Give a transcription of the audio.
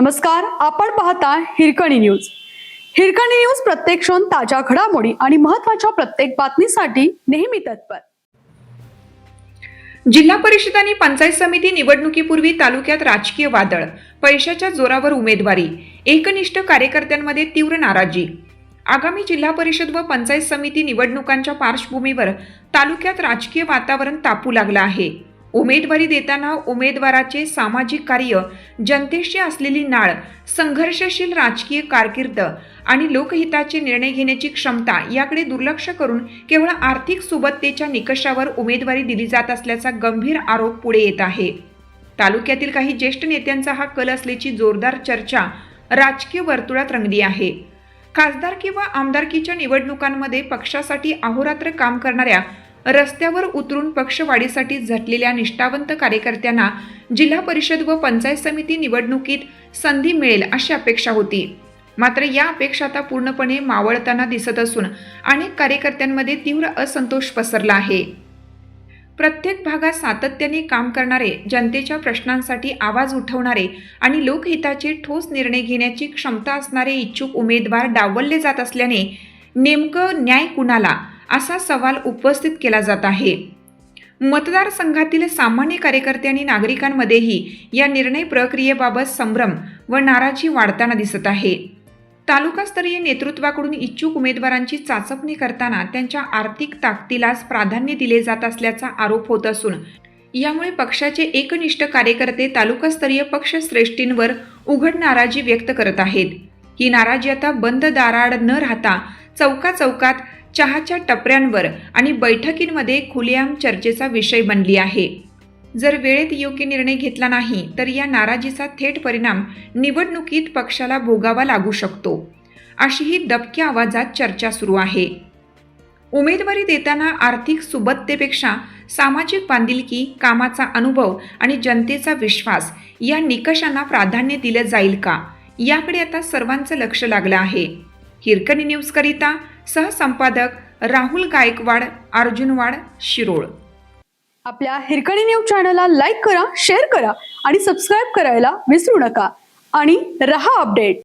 नमस्कार आपण पाहता हिरकणी न्यूज. हिरकणी न्यूज प्रत्येक क्षण ताज्या घडामोडी आणि महत्त्वाच्या प्रत्येक बातमीसाठी नेहमी तत्पर. जिल्हा परिषद आणि पंचायत समिती निवडणुकीपूर्वी तालुक्यात राजकीय वादळ पैशाच्या जोरावर उमेदवारी एकनिष्ठ कार्यकर्त्यांमध्ये तीव्र नाराजी. आगामी जिल्हा परिषद व पंचायत समिती निवडणुकांच्या पार्श्वभूमीवर तालुक्यात राजकीय वातावरण तापू लागलं आहे. उमेदवारी देताना उमेदवाराचे सामाजिक कार्य जनतेशी असलेली नाळ संघर्षशील राजकीय कारकीर्द आणि लोकहिताचे निर्णय घेण्याची क्षमता याकडे दुर्लक्ष करून केवळ आर्थिक सुबत्तेच्या निकषावर उमेदवारी दिली जात असल्याचा गंभीर आरोप पुढे येत आहे. तालुक्यातील काही ज्येष्ठ नेत्यांचा हा कल असल्याची जोरदार चर्चा राजकीय वर्तुळात रंगली आहे. खासदार किंवा आमदारकीच्या निवडणुकांमध्ये पक्षासाठी अहोरात्र काम करणाऱ्या रस्त्यावर उतरून पक्षवाढीसाठी झटलेल्या निष्ठावंत कार्यकर्त्यांना जिल्हा परिषद व पंचायत समिती निवडणुकीत संधी मिळेल अशी अपेक्षा होती. मात्र या अपेक्षा आता पूर्णपणे मावळताना दिसत असून अनेक कार्यकर्त्यांमध्ये तीव्र असंतोष पसरला आहे. प्रत्येक भागात सातत्याने काम करणारे जनतेच्या प्रश्नांसाठी आवाज उठवणारे आणि लोकहिताचे ठोस निर्णय घेण्याची क्षमता असणारे इच्छुक उमेदवार डावलले जात असल्याने नेमकं न्याय कुणाला? असा सवाल उपस्थित केला जात आहे. मतदारसंघातील सामान्य कार्यकर्ते आणि नागरिकांमध्येही या निर्णय प्रक्रियेबाबत संभ्रम व नाराजी वाढताना दिसत आहे. तालुकास्तरीय नेतृत्वाकडून इच्छुक उमेदवारांची चाचपणी करताना त्यांच्या आर्थिक ताकदीलाच प्राधान्य दिले जात असल्याचा आरोप होत असून यामुळे पक्षाचे एकनिष्ठ कार्यकर्ते तालुकास्तरीय पक्षश्रेष्ठींवर उघड नाराजी व्यक्त करत आहेत. ही नाराजी आता बंद दाराड न राहता चौका चौकात चहाच्या टपऱ्यांवर आणि बैठकींमध्ये खुलेआम चर्चेचा विषय बनली आहे. जर वेळेत योग्य निर्णय घेतला नाही तर या नाराजीचा थेट परिणाम निवडणुकीत पक्षाला भोगावा लागू शकतो. अशी ही दबक्या आवाजात चर्चा सुरू आहे. उमेदवारी देताना आर्थिक सुबत्तेपेक्षा सामाजिक बांधिलकी कामाचा अनुभव आणि जनतेचा विश्वास या निकषांना प्राधान्य दिलं जाईल का? याकडे आता सर्वांचं लक्ष लागलं आहे. हिरकणी न्यूजकरिता सहसंपादक राहुल गायकवाड अर्जुनवाड शिरोळ. आपल्या हिरकणी न्यूज चॅनलला लाईक करा शेअर करा आणि सबस्क्राईब करायला विसरू नका. आणि रहा अपडेट